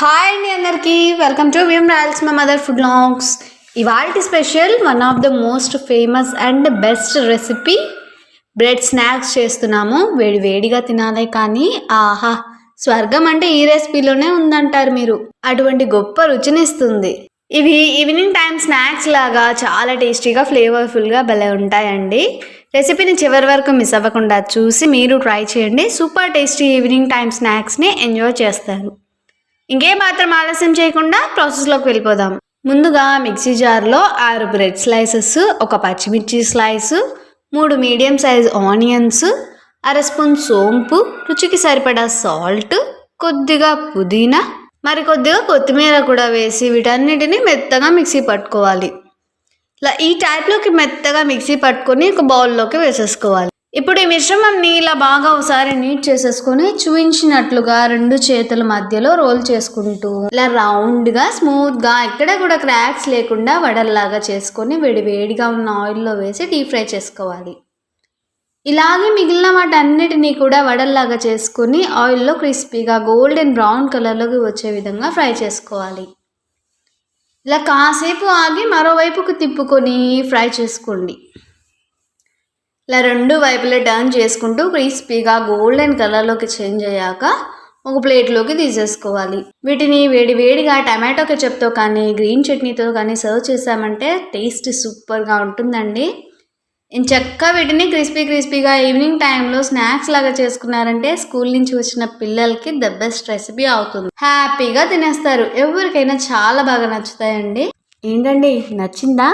Hi అండి అందరికీ. Welcome to Vim Royals my mother food vlogs ఇవాళ special one of the most famous and best recipe bread snacks చేస్తున్నాము. వేడి వేడిగా తినాలి కానీ ఆహా స్వర్గం అంటే ఈ రెసిపీలోనే ఉందంటారు మీరు. అటువంటి గొప్ప రుచినిస్తుంది ఇవి ఈవినింగ్ టైం స్నాక్స్ లాగా చాలా టేస్టీగా ఫ్లేవర్ఫుల్గా భలే ఉంటాయండి. రెసిపీని చివరి వరకు మిస్ అవ్వకుండా చూసి మీరు ట్రై చేయండి. సూపర్ టేస్టీ ఈవినింగ్ టైం స్నాక్స్ని ఎంజాయ్ చేస్తారు. ఇంకేం మాత్రం ఆలస్యం చేయకుండా ప్రాసెస్లోకి వెళ్ళిపోదాం. ముందుగా మిక్సీ జార్లో ఆరు బ్రెడ్ స్లైసెస్ ఒక పచ్చిమిర్చి స్లైస్ మూడు మీడియం సైజ్ ఆనియన్స్ అర స్పూన్ సోంపు రుచికి సరిపడా సాల్ట్ కొద్దిగా పుదీనా మరి కొద్దిగా కొత్తిమీర కూడా వేసి వీటన్నిటిని మెత్తగా మిక్సీ పట్టుకోవాలి. ఇలా ఈ టైప్లోకి మెత్తగా మిక్సీ పట్టుకొని ఒక బౌల్లోకి వేసేసుకోవాలి. ఇప్పుడు ఈ మిశ్రమంని ఇలా బాగా ఒకసారి నీట్ చేసేసుకొని చూపించినట్లుగా రెండు చేతుల మధ్యలో రోల్ చేసుకుంటూ ఇలా రౌండ్గా స్మూత్గా ఎక్కడ కూడా క్రాక్స్ లేకుండా వడల్లాగా చేసుకొని వేడి వేడిగా ఉన్న ఆయిల్లో వేసి డీప్ ఫ్రై చేసుకోవాలి. ఇలాగే మిగిలిన వాటన్నిటినీ కూడా వడల్లాగా చేసుకుని ఆయిల్లో క్రిస్పీగా గోల్డెన్ బ్రౌన్ కలర్లోకి వచ్చే విధంగా ఫ్రై చేసుకోవాలి. ఇలా కాసేపు ఆగి మరోవైపుకు తిప్పుకొని ఫ్రై చేసుకోండి. ఇలా రెండు వైపులా టర్న్ చేసుకుంటూ క్రిస్పీగా గోల్డెన్ కలర్లోకి చేంజ్ అయ్యాక ఒక ప్లేట్లోకి తీసేసుకోవాలి. వీటిని వేడి వేడిగా టమాటో కెచప్తో కానీ గ్రీన్ చట్నీతో కానీ సర్వ్ చేసామంటే టేస్ట్ సూపర్గా ఉంటుందండి. చక్కగా వీటిని క్రిస్పీ క్రిస్పీగా ఈవినింగ్ టైంలో స్నాక్స్ లాగా చేసుకున్నారంటే స్కూల్ నుంచి వచ్చిన పిల్లలకి ద బెస్ట్ రెసిపీ అవుతుంది. హ్యాపీగా తినేస్తారు. ఎవరికైనా చాలా బాగా నచ్చుతాయండి. ఏంటండి? నచ్చిందా?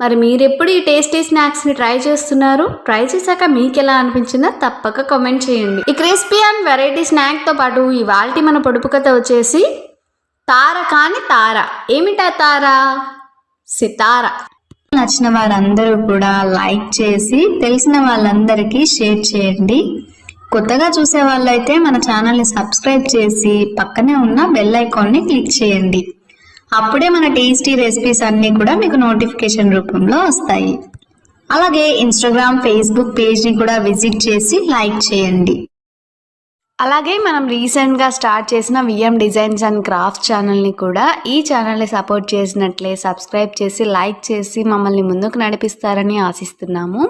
మరి మీరు ఎప్పుడు ఈ టేస్టీ స్నాక్స్ని ట్రై చేస్తున్నారు? ట్రై చేశాక మీకు ఎలా అనిపించిందో తప్పక కామెంట్ చేయండి. ఈ క్రిస్పీ అండ్ వెరైటీ స్నాక్తో పాటు ఇవాల్టి మన పొడుపు కథ వచ్చేసి తార కాని తార. ఏమిటా తార? సితార. నచ్చిన వారందరూ కూడా లైక్ చేసి తెలిసిన వాళ్ళందరికీ షేర్ చేయండి. కొత్తగా చూసే వాళ్ళైతే మన ఛానల్ని సబ్స్క్రైబ్ చేసి పక్కనే ఉన్న బెల్ ఐకాన్ని క్లిక్ చేయండి. అప్పుడే మన టేస్టీ రెసిపీస్ అన్నీ కూడా మీకు నోటిఫికేషన్ రూపంలో వస్తాయి. అలాగే ఇన్స్టాగ్రామ్ ఫేస్బుక్ పేజ్ని కూడా విజిట్ చేసి లైక్ చేయండి. అలాగే మనం రీసెంట్గా స్టార్ట్ చేసిన విఎం డిజైన్స్ అండ్ క్రాఫ్ట్ ఛానల్ని కూడా ఈ ఛానల్ని సపోర్ట్ చేసినట్లే సబ్స్క్రైబ్ చేసి లైక్ చేసి మమ్మల్ని ముందుకు నడిపిస్తారని ఆశిస్తున్నాము.